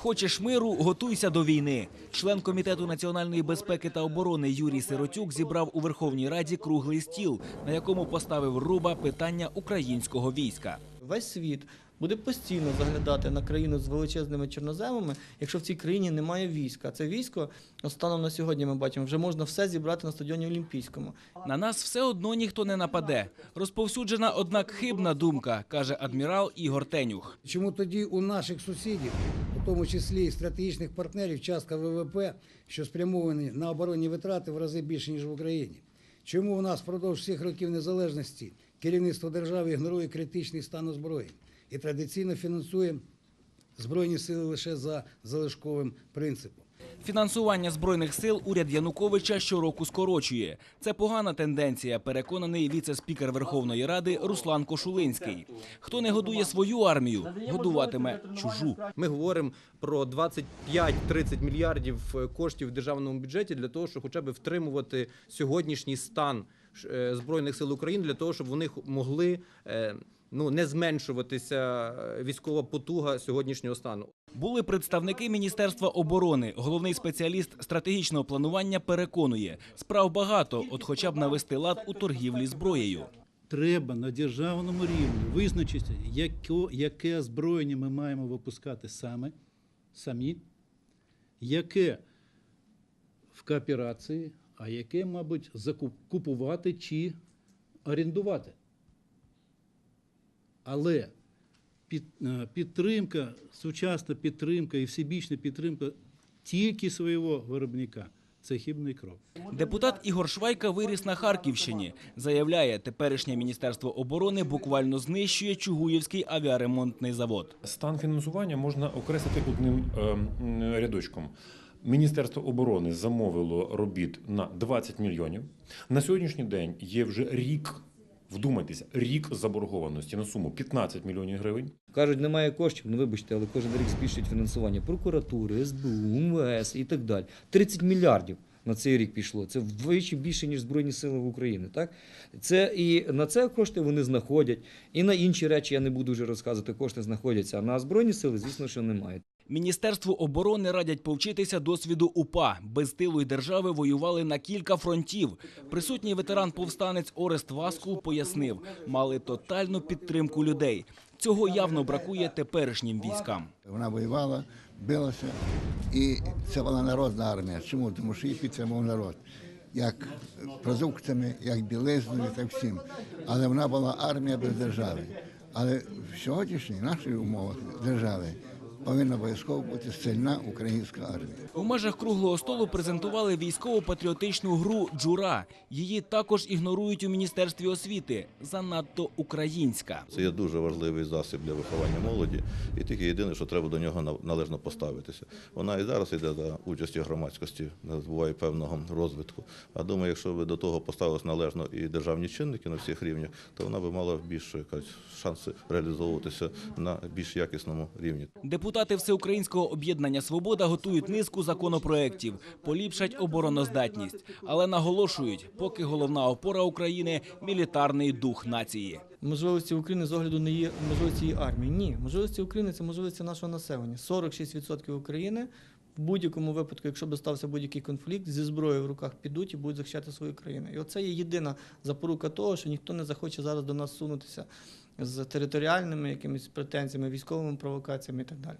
Хочеш миру, готуйся до війни. Член комітету національної безпеки та оборони Юрій Сиротюк зібрав у Верховній Раді круглий стіл, на якому поставив руба питання українського війська. Весь світ буде постійно заглядати на країну з величезними чорноземами, якщо в цій країні немає війська. Це військо, от станом на сьогодні ми бачимо, вже можна все зібрати на стадіоні Олімпійському. На нас все одно ніхто не нападе. Розповсюджена, однак, хибна думка, каже адмірал Ігор Тенюх. Чому тоді у наших сусідів, тому числі і стратегічних партнерів, частка ВВП, що спрямовані на оборонні витрати в рази більше, ніж в Україні? Чому у нас впродовж всіх років незалежності керівництво держави ігнорує критичний стан озброєнь і традиційно фінансує збройні сили лише за залишковим принципом? Фінансування збройних сил уряд Януковича щороку скорочує. Це погана тенденція, переконаний віце-спікер Верховної Ради Руслан Кошулинський. Хто не годує свою армію, годуватиме чужу. Ми говоримо про 25-30 мільярдів е, коштів в державному бюджеті для того, щоб хоча б втримувати сьогоднішній стан е, збройних сил України, для того, щоб вони могли е, ну не зменшуватися е, військова потуга сьогоднішнього стану. Були представники Міністерства оборони. Головний спеціаліст стратегічного планування переконує, справ багато, от хоча б навести лад у торгівлі зброєю. Треба на державному рівні визначитися, яко- яке озброєння ми маємо випускати саме, самі, яке в кооперації, а яке, мабуть, закуп- купувати чи орендувати. Але під, е, підтримка, сучасна підтримка і всебічна підтримка тільки свого виробника це хибний крок. Депутат Ігор Швайка виріс на Харківщині. Заявляє, теперішнє міністерство оборони буквально знищує Чугуївський авіаремонтний завод. Стан фінансування можна окреслити одним е, рядочком. Міністерство оборони замовило робіт на 20 мільйонів. На сьогоднішній день є вже рік. Вдумайтеся, рік заборгованості на суму 15 мільйонів гривень. Кажуть, немає коштів. Ну вибачте, але кожен рік збільшують фінансування прокуратури, СБУ, МВС і так далі. 30 мільярдів на цей рік пішло. Це вдвічі більше, ніж Збройні Сили України. Так? Це і на це кошти вони знаходять. І на інші речі я не буду вже розказувати, кошти знаходяться. А на Збройні сили, звісно, що немає. Міністерству оборони радять повчитися досвіду УПА. Без тилу й держави воювали на кілька фронтів. Присутній ветеран-повстанець Орест Васкул пояснив, мали тотальну підтримку людей. Цього явно бракує теперішнім військам. Вона воювала, билася, і це була народна армія. Чому? Тому що її підтримував народ. Як продуктами, як білизною, так всім. Але вона була армія без держави. Але в сьогоднішній нашій умовах держави повинна обов'язково бути сильна українська армія. У межах круглого столу презентували військово-патріотичну гру Джура. Її також ігнорують у міністерстві освіти. Занадто українська. Це є дуже важливий засіб для виховання молоді, і тільки єдине, що треба до нього належно поставитися. Вона і зараз йде за участі громадськості, не збуває певного розвитку. А думаю, якщо ви до того поставились належно і державні чинники на всіх рівнях, то вона би мала більше якась, шанси реалізовуватися на більш якісному рівні. Депутати Всеукраїнського об'єднання Свобода готують низку законопроєктів, поліпшать обороноздатність, але наголошують, поки головна опора України мілітарний дух нації. Можливості України з огляду не є можливості армії. Ні, можливості України це можливості нашого населення. 46% України будь-якому випадку, якщо би стався будь-який конфлікт, зі зброєю в руках підуть і будуть захищати свою країну. І оце є єдина запорука того, що ніхто не захоче зараз до нас сунутися з територіальними якимись претензіями, військовими провокаціями і так далі.